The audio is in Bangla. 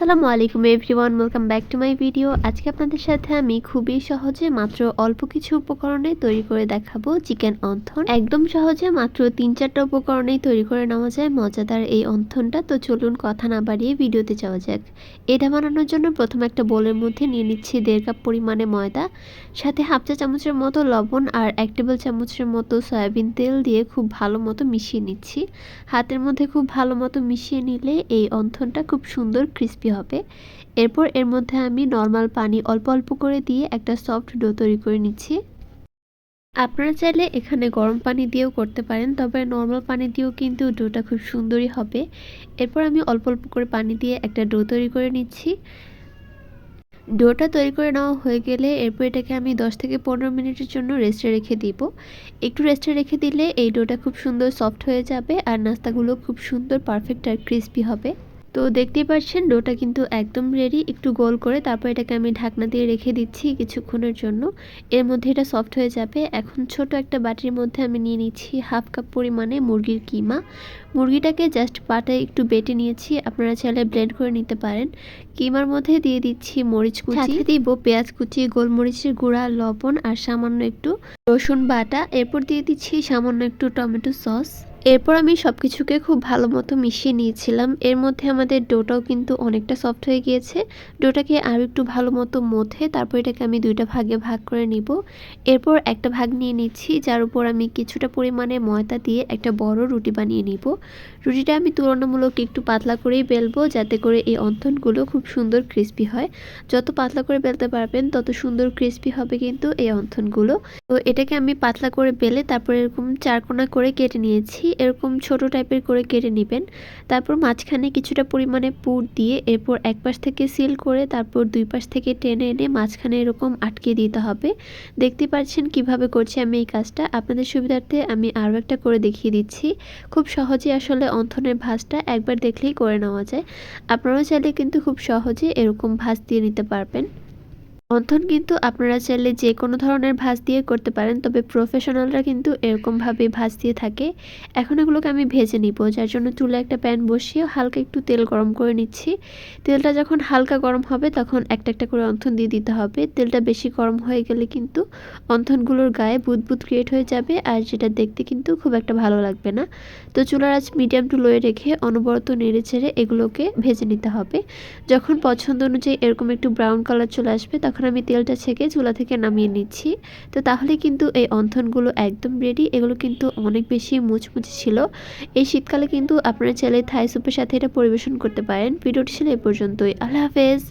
আসসালামু আলাইকুম everyone welcome back to my video আজকে আপনাদের সাথে আমি খুবই সহজে মাত্র অল্প কিছু উপকরণে তৈরি করে দেখাবো চিকেন অন্থন। একদম সহজে মাত্র তিন চারটা উপকরণেই তৈরি করে নেওয়া যায়, মজাদার এই অন্থনটা। তো চলুন কথা না বাড়িয়ে ভিডিওতে যাওয়া যাক। এটা বানানোর জন্য প্রথমে একটা বোলের মধ্যে নিয়ে নিচ্ছি দেড় কাপ পরিমাণে ময়দা, সাথে হাফ চা চামচের মতো লবণ আর এক টেবিল চামচের মতো সয়াবিন তেল দিয়ে খুব ভালো মতো মিশিয়ে নিচ্ছি। হাতের মধ্যে খুব ভালো মতো মিশিয়ে নিলে এই অন্থনটা খুব সুন্দর ক্রিস্পি হবে। এরপর এর মধ্যে আমি নর্মাল পানি অল্প অল্প করে দিয়ে একটা সফট ডো তৈরি করে নিচ্ছি। আপনারা চাইলে এখানে গরম পানি দিয়েও করতে পারেন, তবে নর্মাল পানি দিয়েও কিন্তু ডোটা খুব সুন্দরই হবে। এরপর আমি অল্প অল্প করে পানি দিয়ে একটা ডো তৈরি করে নিচ্ছি। ডোটা তৈরি করে নেওয়া হয়ে গেলে এরপর এটাকে আমি 10 থেকে পনেরো মিনিটের জন্য রেস্টে রেখে দিব। একটু রেস্টে রেখে দিলে এই ডোটা খুব সুন্দর সফট হয়ে যাবে আর নাস্তাগুলো খুব সুন্দর পারফেক্ট আর ক্রিস্পি হবে। তো দেখতেই পাচ্ছেন ডোটা কিন্তু একদম রেডি একটু গোল করে তারপর এটাকে আমি ঢাকনা দিয়ে রেখে দিচ্ছি কিছুক্ষণের জন্য। এর মধ্যে এটা সফট হয়ে যাবে। এখন ছোট একটা বাটির মধ্যে আমি নিয়ে নিচ্ছি হাফ কাপ পরিমাণে মুরগির কিমা। মুরগিটাকে জাস্ট পাটায় একটু বেটে নিয়েছি। আপনারা চাইলে ব্লেন্ড করে নিতে পারেন। কিমার মধ্যে দিয়ে দিচ্ছি মরিচ কুচি। দিব পেঁয়াজ কুচি, গোলমরিচের গুঁড়া, লবণ আর সামান্য একটু রসুন বাটা। এরপর দিয়ে দিচ্ছি সামান্য একটু টমেটো সস। এরপর আমি সব কিছুকে খুব ভালো মতো মিশিয়ে নিয়েছিলাম। এর মধ্যে আমাদের ডোটাও কিন্তু অনেকটা সফট হয়ে গিয়েছে। ডোটাকে আরও একটু ভালো মতো মথে তারপর এটাকে আমি দুইটা ভাগে ভাগ করে নিব। এরপর একটা ভাগ নিয়ে নিচ্ছি, যার উপর আমি কিছুটা পরিমাণে ময়দা দিয়ে একটা বড় রুটি বানিয়ে নিব। রুটিটা আমি তুলনামূলক একটু পাতলা করেই বেলবো, যাতে করে এই অন্থনগুলো খুব সুন্দর ক্রিস্পি হয়। যত পাতলা করে বেলতে পারবেন, তত সুন্দর ক্রিস্পি হবে কিন্তু এই অন্থনগুলো। তো এটাকে আমি পাতলা করে বেলে তারপর এরকম চারকোনা করে কেটে নিয়েছি। এরকম ছোট টাইপের করে কেটে নেবেন। তারপর মাঝখানে কিছুটা পরিমাণে পুর দিয়ে এরপর এক পাশ থেকে সিল করে তারপর দুই পাশ থেকে টেনে এনে মাঝখানে এরকম আটকে দিতে হবে। দেখতে পাচ্ছেন কীভাবে করছি আমি এই কাজটা। আপনাদের সুবিধার্থে আমি আরও একটা করে দেখিয়ে দিচ্ছি। খুব সহজে আসলে অন্থনের ভাঁজটা একবার দেখলেই করে নেওয়া যায়। আপনারাও চাইলে কিন্তু খুব সহজে এরকম ভাঁজ দিয়ে নিতে পারবেন। মন্থন কিন্তু আপনারা চাইলে যে কোনো ধরনের ভাঁজ দিয়ে করতে পারেন, তবে প্রফেশনালরা কিন্তু এরকমভাবে ভাঁজ দিয়ে থাকে। এখন এগুলোকে আমি ভেজে নিব, যার জন্য চুলে একটা প্যান বসিয়ে হালকা একটু তেল গরম করে নিচ্ছি। তেলটা যখন হালকা গরম হবে, তখন একটা একটা করে অন্থন দিয়ে দিতে হবে। তেলটা বেশি গরম হয়ে গেলে কিন্তু অন্থনগুলোর গায়ে বুদবুদ ক্রিয়েট হয়ে যাবে, আর যেটা দেখতে কিন্তু খুব একটা ভালো লাগবে না। তো চুলার আজ মিডিয়াম টু লোয়ে রেখে অনবরত নেড়ে ছেড়ে এগুলোকে ভেজে নিতে হবে। যখন পছন্দ অনুযায়ী এরকম একটু ব্রাউন কালার চলে আসবে, তখন এখন আমি তেলটা ছেঁকে চুলা থেকে নামিয়ে নিচ্ছি। তো তাহলে কিন্তু এই অন্থনগুলো একদম রেডি এগুলো কিন্তু অনেক বেশি মুচমুচে ছিল। এই শীতকালে কিন্তু আপনারা চাইলে থাই সুপের সাথে এটা পরিবেশন করতে পারেন। ভিডিওটি ছিল এই পর্যন্তই। আল্লাহ হাফেজ।